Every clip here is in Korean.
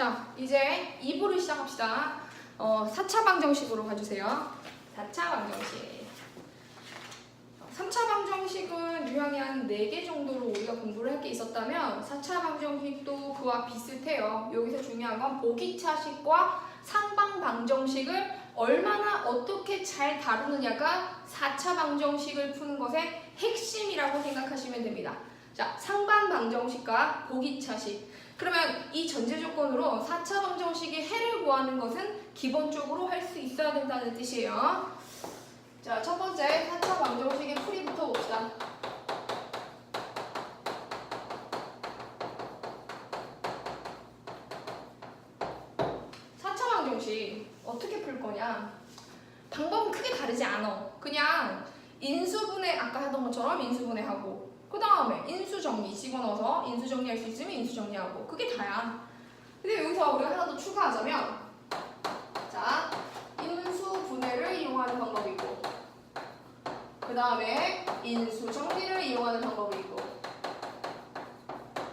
자, 이제 2부를 시작합시다. 어, 4차 방정식으로 가주세요. 4차 방정식. 3차 방정식은 유형이 한 4개 정도로 우리가 공부를 할 게 있었다면 4차 방정식도 그와 비슷해요. 여기서 중요한 건 보기차식과 상방 방정식을 얼마나 어떻게 잘 다루느냐가 4차 방정식을 푸는 것의 핵심이라고 생각하시면 됩니다. 자, 상반 방정식과 보기차식. 그러면 이 전제 조건으로 4차 방정식의 해를 구하는 것은 기본적으로 할 수 있어야 된다는 뜻이에요. 자, 첫 번째 4차 방정식의 풀이부터 봅시다. 사차 방정식 어떻게 풀 거냐? 방법은 크게 다르지 않아. 그냥 인수분해 아까 하던 것처럼 인수분해하고 그 다음에 인수 정리 집어넣어서 인수 정리할 수 있으면 인수 정리하고 그게 다야. 근데 여기서 우리가 하나 더 추가하자면 자 인수 분해를 이용하는 방법이 있고 그 다음에 인수 정리를 이용하는 방법이 있고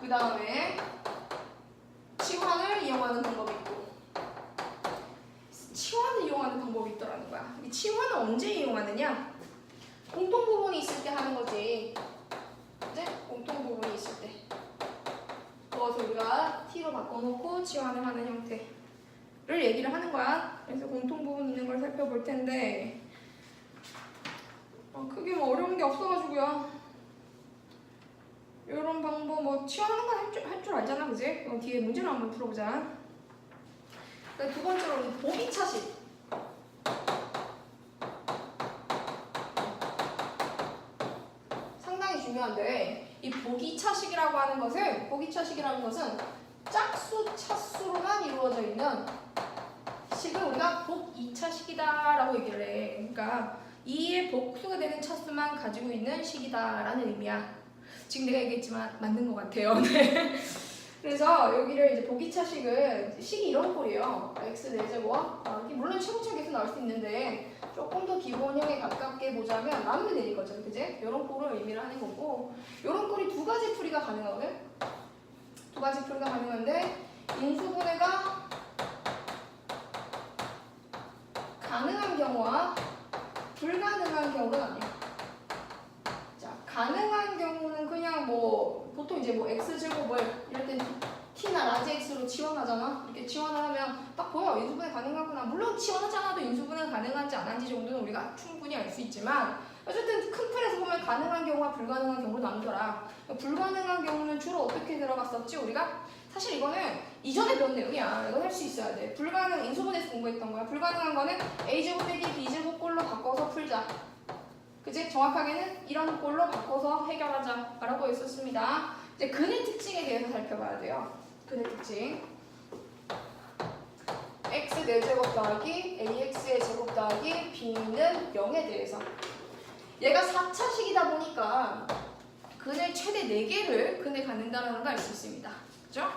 그 다음에 치환을 이용하는 방법이 있고 치환을 이용하는 방법이 있더라는 거야. 이 치환은 언제 이용하느냐? 공통 부분이 있을 때 하는 거지. 이제 공통 부분이 있을 때. 그것을 우리가 t로 바꿔놓고 치환을 하는 형태를 얘기를 하는 거야. 그래서 공통 부분 있는 걸 살펴볼 텐데 어, 크게 뭐 어려운 게 없어가지고요. 이런 방법 뭐 치환하는 건할줄 알잖아, 그지? 어, 뒤에 문제를 한번 풀어보자. 그러니까 두 번째로 보기 차식. 상당히 중요한데 이 보기 차식이라고 하는 것은 보기 차식이라는 것은 짝수 차수로만 이루어져 있는 식을 우리가 복 2차식이다라고 얘기를 해. 그러니까 2의 복수가 되는 차수만 가지고 있는 식이다라는 의미야. 지금 내가 얘기했지만 맞는 것 같아요. 네. 그래서 여기를 이제 보기차식은 식이 이런 꼴이에요. x 4제곱 아, 이게 물론 최고차계에서 나올 수 있는데 조금 더 기본형에 가깝게 보자면 나누면 되는 거죠. 그지? 이런 꼴을 의미를 하는 거고 이런 꼴이 두 가지 풀이가 가능하거든. 두 가지 풀이가 가능한데 인수분해가 가능한 경우와 불가능한 경우는 아니야. 자, 가능한 경우는 그냥 뭐 보통 이제 뭐 x 제곱을 이럴 땐 t나 라지 x로 치환하잖아. 이렇게 치환을 하면 딱 보여 인수분해 가능하구나. 물론 치환하지 않아도 인수분해 가능한지 안 한지 정도는 우리가 충분히 알 수 있지만 어쨌든 큰 틀에서 보면 가능한 경우와 불가능한 경우로 나누더라. 불가능한 경우는 주로 어떻게 들어갔었지 우리가? 사실 이거는 이전에 배운 내용이야. 이건 할 수 있어야 돼. 불가능 인수분해에서 공부했던 거야. 불가능한 거는 a제곱 빼기 b제곱 꼴로 바꿔서 풀자. 그지? 정확하게는 이런 꼴로 바꿔서 해결하자라고 했었습니다. 이제 근의 특징에 대해서 살펴봐야 돼요. 근의 특징. x 4제곱 더하기 ax의 제곱 더하기 b는 0에 대해서 얘가 4차식이다 보니까 근을 최대 4개를 근에 갖는다는 걸 알 수 있습니다. 그죠?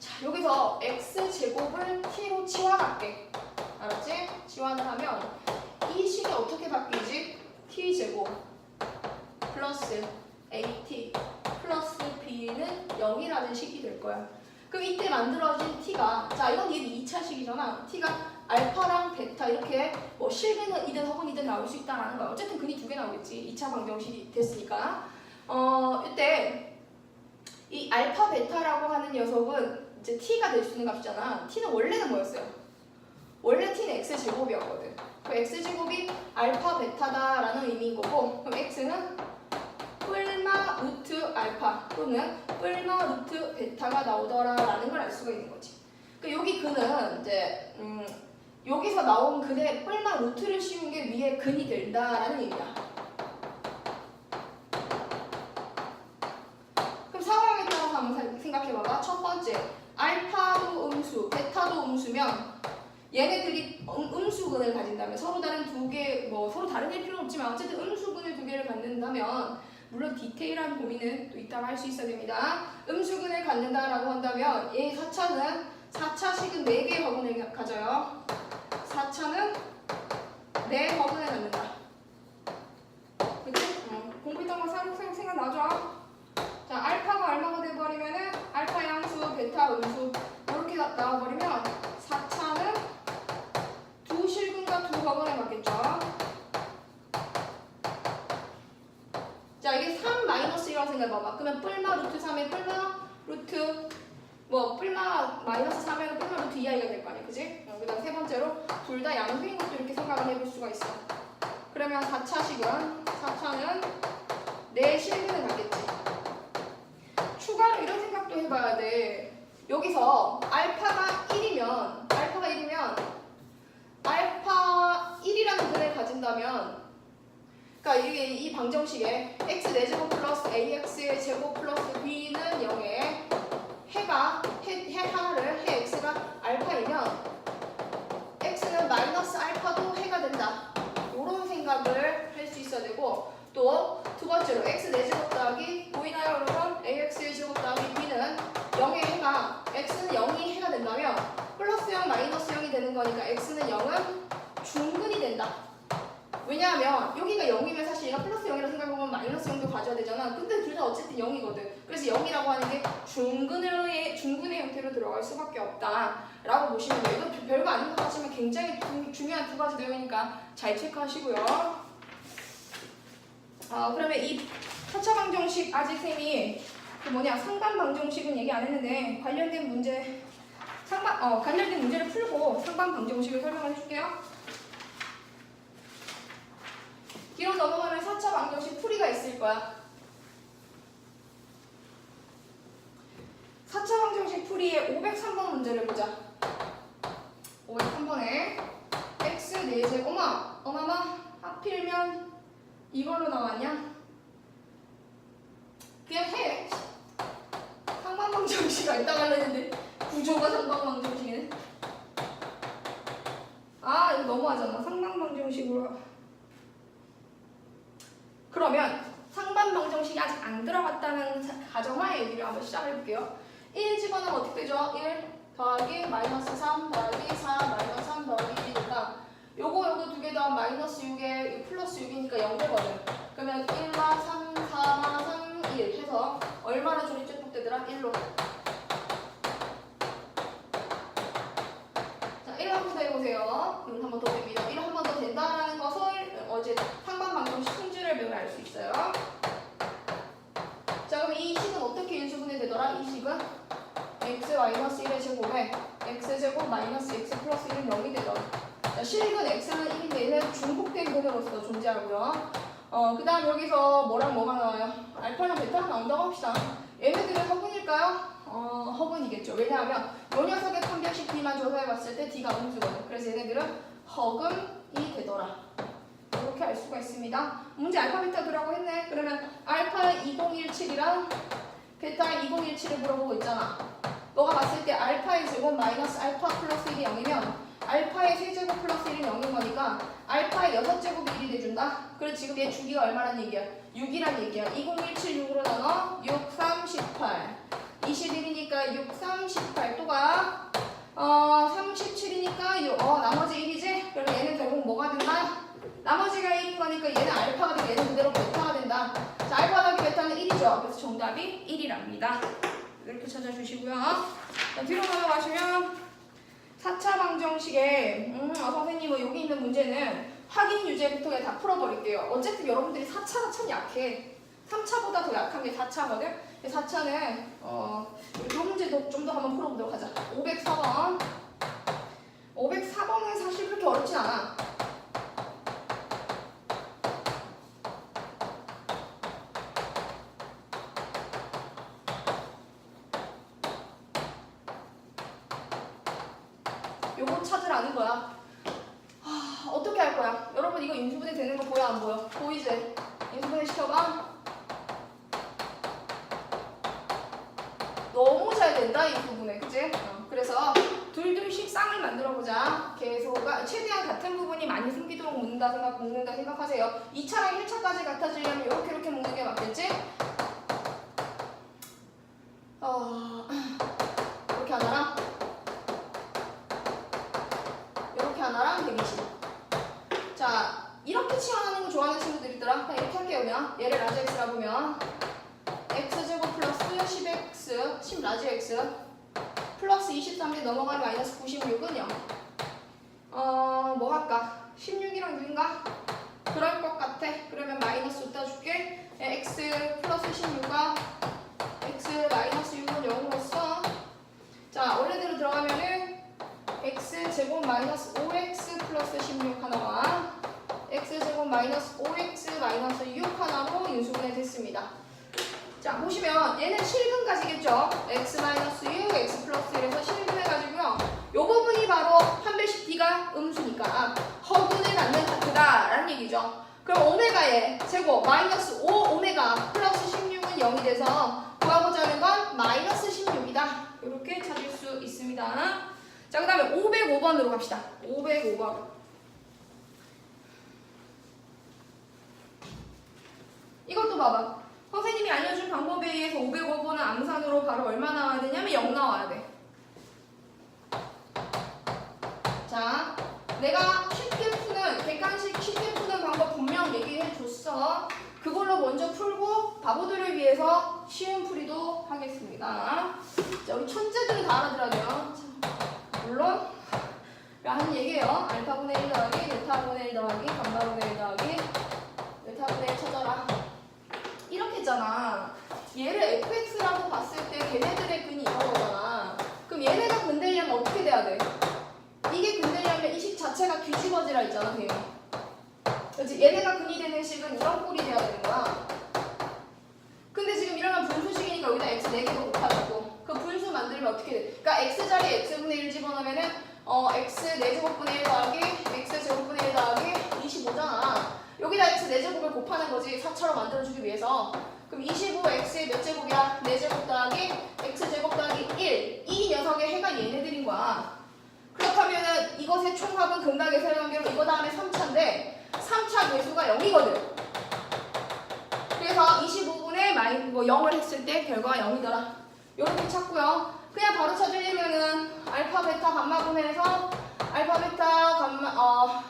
자, 여기서 x 제곱을 t로 치환할게. 알았지? 치환을 하면 이 식이 어떻게 바뀌지? T 제곱 플러스 at 플러스 b는 0이라는 식이 될 거야. 그럼 이때 만들어진 t가 자 이건 얘는 2차 식이잖아. t가 알파랑 베타 이렇게 뭐 실근이든 허근이든 나올 수 있다라는 거야. 어쨌든 근이 두 개 나오겠지. 2차 방정식이 됐으니까. 어 이때 이 알파 베타라고 하는 녀석은 이제 t가 될 수 있는 값이잖아. t는 원래는 뭐였어요? 원래 t는 x 제곱이었거든. 그 x 제곱이 알파 베타다라는 의미인 거고 그럼 x는 뿔마 루트 알파 또는 뿔마 루트 베타가 나오더라라는 걸 알 수가 있는 거지. 그 여기 근은 이제 음, 여기서 나온 근에 뿔마 루트를 씌운 게 위에 근이 된다라는 의미야. 그럼 상황에 따라서 한번 생각해봐봐. 첫 번째 알파도 음수, 베타도 음수면 얘네들이 음- 음 수근을 가진다면 서로 다른 두 개, 뭐 서로 다른 일 필요는 없지만 어쨌든 음수근을 두 개를 갖는다면 물론 디테일한 고민은 또 이따가 할 수 있어야 됩니다. 음수근을 갖는다라고 한다면 얘 4차는 4차식은 4개의 허근을 가져요. 4차는 4 허근을 갖는다. 그치? 어, 공부했던 거 생각, 생각, 생각 나죠? 자, 알파가 얼마가 돼버리면은 알파 양수, 베타 음수 이렇게 딱 나와버리면 4차는 두 실근과 두 허근에 맞겠죠. 자 이게 3 마 이너스 1이라고 생각해봐봐. 그러면 뿔마 루트 3에 뿔마 루트 뭐 뿔마 마이너스 3에는 뿔마 루트 2i가 될 거 아니야. 그지? 어, 그 다음 세 번째로 둘 다 양수인 것도 이렇게 생각을 해볼 수가 있어. 그러면 4차식은 4차는 내 실근을 갖겠지. 추가로 이런 생각도 해봐야 돼. 여기서 알파가 1이면 알파가 1이면 알파 1이라는 근을 가진다면 그러니까 이게 이 방정식에 x 4제곱 플러스 ax의 제곱 플러스 b는 0에 해가 해, 해 하나를 해 x가 알파이면 x는 마이너스 알파도 해가 된다. 이런 생각을 할 수 있어야 되고 또 두 번째로 x 4제곱 더하기 보이나요 여러분? ax의 제곱 더하기 b는 0의 해가 x는 0이 해가 된다면 플러스 0 마이너스 0이 되는 거니까 x는 0은 중근이 된다. 왜냐하면 여기가 0이면 사실 얘가 플러스 0이라고 생각해보면 마이너스 0도 가져야 되잖아. 근데 둘 다 어쨌든 0이거든. 그래서 0이라고 하는 게 중근의, 중근의 형태로 들어갈 수밖에 없다 라고 보시면 돼요. 이건 별거 아닌 것 같지만 굉장히 중- 중요한 두 가지 내용이니까 잘 체크하시고요. 어, 그러면 이 4차 방정식 아직 쌤이 그 뭐냐 상반 방정식은 얘기 안 했는데 관련된 문제 상반 어 관련된 문제를 풀고 상반 방정식을 설명을 해줄게요. 뒤로 넘어가면 4차 방정식 풀이가 있을 거야. 4차 방정식 풀이의 503번 문제를 보자. 503번에 x 4제 어마 어마마 하필이면 이걸로 나왔냐? 그냥 해. 상반방정식이 있다 갈랬는데 구조가 상반방정식이네. 아 이거 너무하잖아. 상반방정식으로. 그러면 상반방정식이 아직 안 들어갔다는 사- 가정하에 얘기를 한번 시작해볼게요. 1 집어넣으면 어떻게 되죠? 1 더하기 마이너스 3 더하기 4 마이너스 3 더하기 1이니까 요거 요거 두 개더 마이너스 6에 플러스 6이니까 0 되거든. 그러면 1마 3, 4마 3, 1 해서 얼마나 조리 째폭되더라? 1로. 자, 1 한 번 더 해보세요. 그럼 한번 더 됩니다. 1 한 번 더 된다라는 것을 어제 상반 방정식 배우면 알수 있어요. 자, 그럼 이 식은 어떻게 인수분해 되더라? 이 식은 x 마이너스 1의 제곱에 x 제곱 마이너스 x 플러스 1은 0이 되더라. 자, 실근 x는 1인데 얘는 중복된 근으로서 존재하고요. 어, 그 다음 여기서 뭐랑 뭐가 나와요? 알파랑 베타가 나온다고 합시다. 얘네들은 허근일까요? 어, 허근이겠죠. 왜냐하면 요 녀석의 판별식 D만 조사해봤을 때 D가 음수거든. 그래서 얘네들은 허근이 되더라. 이렇게 알 수가 있습니다. 문제 알파 베타 두라고 했네. 그러면 알파 2017이랑 베타 2017을 물어보고 있잖아. 너가 봤을 때 알파의 제곱 마이너스 알파 플러스 1이 0이면 알파의 세제곱 플러스 1은 0인 거니까 알파의 6제곱이 1이 돼준다? 그래 지금 얘 주기가 얼마란 얘기야? 6이란 얘기야 2017 6으로 나눠 6, 3, 18 21이니까 6, 3, 18 또가 어 37이니까 6, 어 나머지 1이지? 그럼 얘는 결국 뭐가 된다? 나머지가 1인 거니까 얘는 알파가 되고 얘는 그대로 베타가 된다 자 알파 더하기 베타는 1이죠 그래서 정답이 1이랍니다 이렇게 찾아주시고요 자, 뒤로 넘어가시면 4차 방정식에 음, 어, 선생님 뭐 여기 있는 문제는 확인 유제부터 다 풀어버릴게요. 어쨌든 여러분들이 4차가 참 약해. 3차보다 더 약한 게 4차거든. 4차는 어, 이 문제도 좀 더 한번 풀어보도록 하자. 504번. 504번은 사실 그렇게 어렵진 않아. 요거 찾으라는 거야. 하, 어떻게 할 거야? 여러분 이거 인수분해 되는 거 보여 안 보여? 보이지? 인수분해 시켜봐. 너무 잘 된다 인수분해, 그치? 어, 그래서 둘둘씩 쌍을 만들어 보자. 계속가 최대한 같은 부분이 많이 숨기도록 묶는다 생각, 묶는다 생각하세요. 2차랑 1차까지 같아지려면 이렇게 이렇게 묶는 게 맞겠지? 어, 이렇게 하나랑 이렇게 하나랑 120. 자, 이렇게 치환하는 거 좋아하는 친구들 있더라. 그냥 이렇게 할게요, 그냥. 얘를 라지 x라 보면 x제곱 플러스 10x, 10 라지 x 플러스 20 23에 넘어가면 마이너스 96은 0. 어, 뭐 할까? 16이랑 6인가? 그럴 것 같아. 그러면 마이너스 웃다 줄게. 예, x 플러스 16과 x 마이너스 6은 0으로써 자, 원래대로 들어가면은 x 제곱 마이너스 5x 플러스 16 하나와 x 제곱 마이너스 5x 마이너스 6 하나로 인수분해 됐습니다. 자, 보시면 얘는 실근까지겠죠? x 마이너스 6, x 플러스 1에서 실근해가지고요. 요 부분이 바로 판별식 d가 음수니까 허분을 갖는 파트다 라는 얘기죠. 그럼 오메가의 제곱 마이너스 5 오메가 플러스 16은 0이 돼서 구하고자 하는 건 마이너스 16이다. 이렇게 찾을 수 있습니다. 자, 그 다음에 505번으로 갑시다. 505번. 이것도 봐봐. 선생님이 알려준 방법에 의해서 505번은 암산으로 바로 얼마 나와야 되냐면 0 나와야 돼. 자, 내가 쉽게 푸는, 객관식 쉽게 푸는 방법 분명 얘기해 줬어. 그걸로 먼저 풀고 바보들을 위해서 쉬운 풀이도 하겠습니다. 자, 우리 천재들은 다 알아들어야 돼요. 자, 물론 하는 얘기예요. 알파분의 1 더하기 베타분의 1 더하기 감마분의 1 더하기 베타분의 1 찾아라. 이렇게 했잖아. 얘를 fx라고 봤을 때 걔네들의 근이 이거잖아. 그럼 얘네가 근되려면 어떻게 돼야 돼? 이게 근되려면 이 식 자체가 뒤집어지라 했잖아, 걔. 그렇지? 얘네가 근이 되는 식은 이런 꼴이 돼야 되는 거야. 근데 지금 이러면 분수식이니까 여기다 x 4개도 곱하고 그 분수 만들면 어떻게 돼? 그러니까 x 자리에 x분의 1 집어넣으면은 어 x 4제곱분의 1 더하기 x 제곱분의 1 더하기 25잖아. 여기다 x 4제곱을 곱하는 거지 4처럼 만들어주기 위해서. 그럼 25x의 몇 제곱이야? 4제곱 더하기 x제곱 더하기 1. 이 녀석의 해가 얘네들인 거야. 그렇다면은 이것의 총합은 극락의 세관계로 이거 다음에 3차인데 3차 배수가 0이거든. 그래서 25분의 마이 뭐 0을 했을 때 결과가 0이더라. 이렇게 찾고요. 그냥 바로 찾으려면은 알파 베타 감마 분해해서 알파 베타 감마 어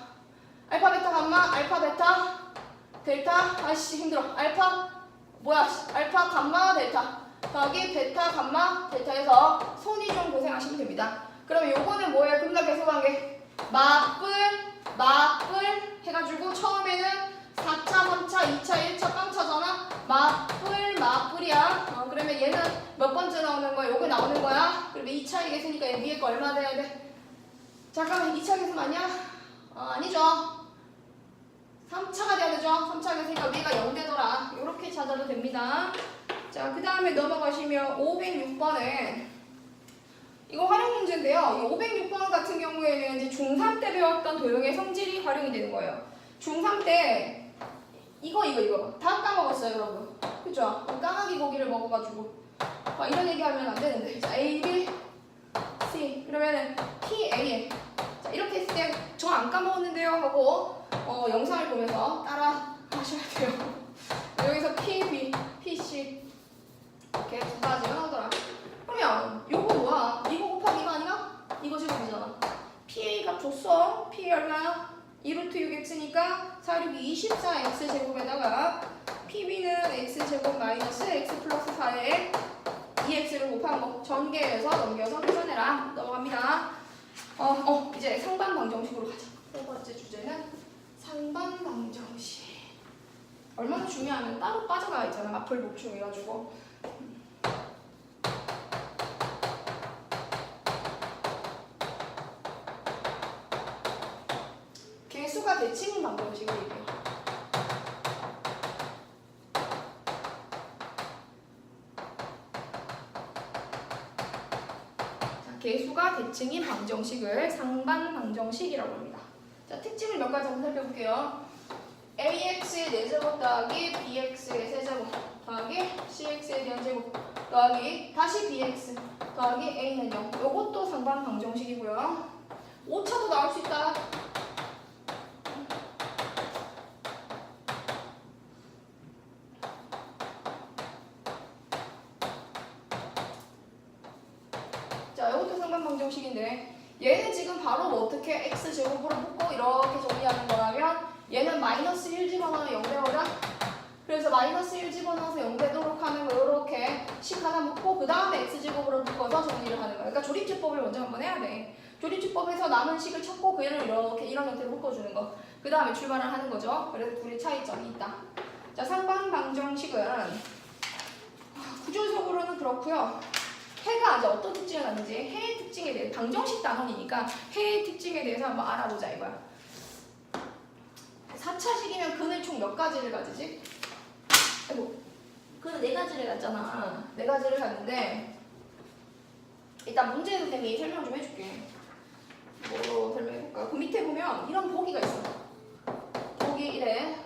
알파 베타 감마 알파 베타 델타 아씨 힘들어 알파 뭐야 알파 감마 델타 더하기 베타 감마 델타에서 손이 좀 고생하시면 됩니다. 그럼 요거는 뭐예요? 금각 계속관계 마뿔 마뿔 해가지고 처음에는 4차, 3차, 2차, 1차 깡차잖아. 마뿔 마뿔이야. 어, 그러면 얘는 몇 번째 나오는 거야? 요거 나오는 거야. 그러면 2차 계수니까 얘 위에 거 얼마 돼야 돼? 잠깐만 2차 계수 맞냐? 어, 아니죠. 3차가 돼야 되죠. 3차 계수니까 위가 0 되더라. 요렇게 찾아도 됩니다. 자, 그 다음에 넘어가시면 506번에 이거 활용 문제인데요. 이 506번 같은 경우에는 이제 중3 때 배웠던 도형의 성질이 활용이 되는 거예요. 중3 때 이거 이거 이거 다 까먹었어요, 여러분. 그죠? 까마귀 고기를 먹어가지고 막 이런 얘기하면 안 되는데. 자, A, B, C 그러면은 P, A 자, 이렇게 했을 때 저 안 까먹었는데요 하고 어, 영상을 보면서 따라 하셔야 돼요. 여기서 P, B, P, C 이렇게 두 가지가 나오더라. 그러면 요거 뭐야? 이거 곱하기 이거 아니야? 이거 제곱이잖아. PA 값 줬어. PA 얼마야? 2루트 6x니까 4, 6, 24x 제곱에다가 PB는 x 제곱 마이너스 x 플러스 4에 2x를 곱한 거 전개해서 넘겨서 계산해라. 넘어갑니다. 어, 어, 이제 상반 방정식으로 가자. 세 번째 주제는 상반 방정식. 얼마나 중요하면 따로 빠져나와 있잖아. 마플 복충해가지고. 개수가 대칭인 방정식을 얘기해요. 자, 개수가 대칭인 방정식을 상반 방정식이라고 합니다. 자, 특징을 몇 가지 한번 살펴볼게요. ax의 4제곱 더하기 bx의 세제곱 더하기 cx에 대한 제곱 더하기 다시 bx 더하기 a는 0. 요것도 상반 방정식이고요. 5차도 나올 수 있다. 자, 이것도 방정식인데 얘는 지금 바로 뭐 어떻게 x 제곱으로 묶고 이렇게 정리하는 거라면 얘는 마이너스 1 집어넣으면 0 되어라. 그래서 마이너스 1 집어넣어서 0 되도록 하는 거 이렇게 식 하나 묶고 그 다음에 x제곱으로 묶어서 정리를 하는 거야. 그러니까 조립주법을 먼저 한번 해야 돼. 조립주법에서 남은 식을 찾고 그를 이렇게 이런 형태로 묶어주는 거. 그 다음에 출발을 하는 거죠. 그래서 둘이 차이점이 있다. 자, 상방 방정식은 구조적으로는 그렇고요. 해가 이제 어떤 특징을 갖는지 해의 특징에 대해 방정식 단원이니까 해의 특징에 대해서 한번 알아보자 이거야. 4차식이면 근을 총몇 가지를 가지지? 아이고, 근은 네 가지를 갖잖아. 네 가지를 갖는데 일단 문제도 쌤이 설명 좀 해줄게. 뭐로 설명해볼까? 그 밑에 보면 이런 보기가 있어. 보기 이래.